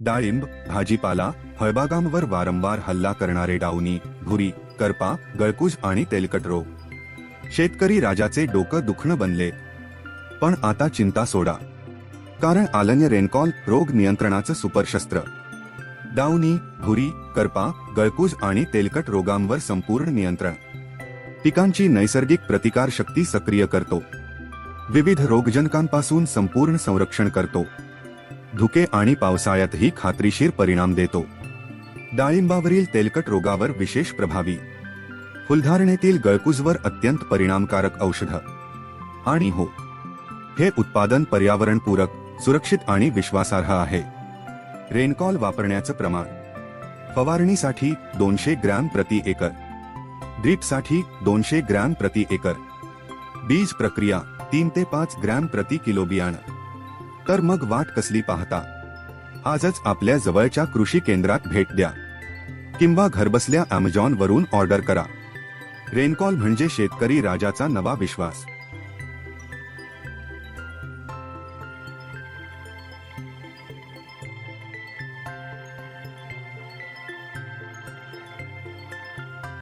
डाळिंब भाजीपाला फळबागांवर वारंवार हल्ला करणारे डाऊनी भुरी करपा गळकूज आणि तेलकट रोग शेतकरी राजाचे डोकं दुखणं बनले. पण आता चिंता सोडा. कारण आलन्य रेनकॉल रोग नियंत्रणाचं सुपरशस्त्र. डाऊनी भुरी करपा गळकुज आणि तेलकट रोगांवर संपूर्ण नियंत्रण. पिकांची नैसर्गिक प्रतिकार शक्ती सक्रिय करतो. विविध रोगजनकांपासून संपूर्ण संरक्षण करतो. धुके आणि पावसाळ्यातही खात्रीशीर परिणाम देतो. डाळिंबावरील तेलकट रोगावर विशेष प्रभावी. फुलधारणेतील गळकूजवर अत्यंत परिणामकारक औषध. आणि हो हे उत्पादन पर्यावरणपूरक सुरक्षित आणि विश्वासार्ह आहे. रेनकॉल वापरण्याचं प्रमाण. फवारणीसाठी दोनशे ग्रॅम प्रति एकर. ड्रीपसाठी दोनशे ग्रॅम प्रति एकर. बीज प्रक्रिया तीन ते पाच ग्रॅम प्रति किलो बियाणं. तर मग वाट कसली पाहता. आजच आपल्या जवळच्या कृषी केंद्रात भेट द्या. किंवा घरबसल्या अमेझॉन वरून ऑर्डर करा. रेनकॉल म्हणजे शेतकरी राजाचा नवा विश्वास.